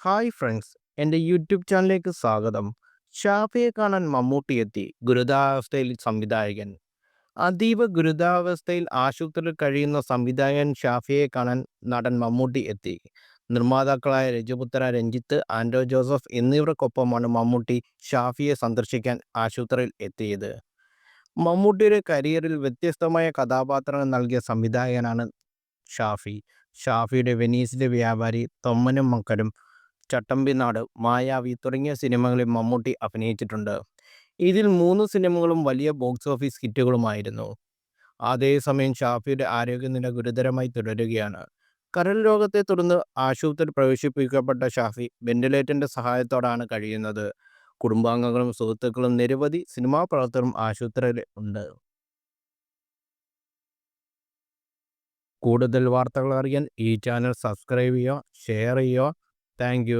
Hi friends എന്റെ YouTube ചാനലിലേക്ക് സ്വാഗതം. ഷാഫിയെ കാണാൻ മമ്മൂട്ടി എത്തി ഗുരുതാവസ്ഥയിൽ സംവിധായകൻ. അതീവ ഗുരുതാവസ്ഥയിൽ ആശുപത്രിയിൽ കഴിയുന്ന സംവിധായകൻ ഷാഫിയെ കാണാൻ നടൻ മമ്മൂട്ടി എത്തി. നിർമ്മാതാക്കളായ രജപുത്ര രഞ്ജിത്ത് ആൻഡോ ജോസഫ് എന്നിവർക്കൊപ്പമാണ് മമ്മൂട്ടി ഷാഫിയെ സന്ദർശിക്കാൻ ആശുപത്രിയിൽ എത്തിയത്. മമ്മൂട്ടിയുടെ കരിയറിൽ വ്യത്യസ്തമായ കഥാപാത്രങ്ങൾ നൽകിയ സംവിധായകനാണ് ഷാഫി. ഷാഫിയുടെ വെനീസിലെ വ്യാപാരി തൊമ്മനും മക്കരും ചട്ടമ്പിനാട് മായാവി തുടങ്ങിയ സിനിമകളിൽ മമ്മൂട്ടി അഭിനയിച്ചിട്ടുണ്ട്. ഇതിൽ മൂന്ന് സിനിമകളും വലിയ ബോക്സ് ഓഫീസ് ഹിറ്റുകളുമായിരുന്നു. അതേസമയം ഷാഫിയുടെ ആരോഗ്യനില ഗുരുതരമായി തുടരുകയാണ്. കരൾ രോഗത്തെ തുടർന്ന് ആശുപത്രിയിൽ പ്രവേശിപ്പിക്കപ്പെട്ട ഷാഫി വെന്റിലേറ്ററിന്റെ സഹായത്തോടാണ് കഴിയുന്നത്. കുടുംബാംഗങ്ങളും സുഹൃത്തുക്കളും നിരവധി സിനിമാ പ്രവർത്തകരും ആശുപത്രിയിൽ ഉണ്ട്. കൂടുതൽ വാർത്തകൾ അറിയാൻ ഈ ചാനൽ സബ്സ്ക്രൈബ് ചെയ്യുക ഷെയർ ചെയ്യുക. താങ്ക്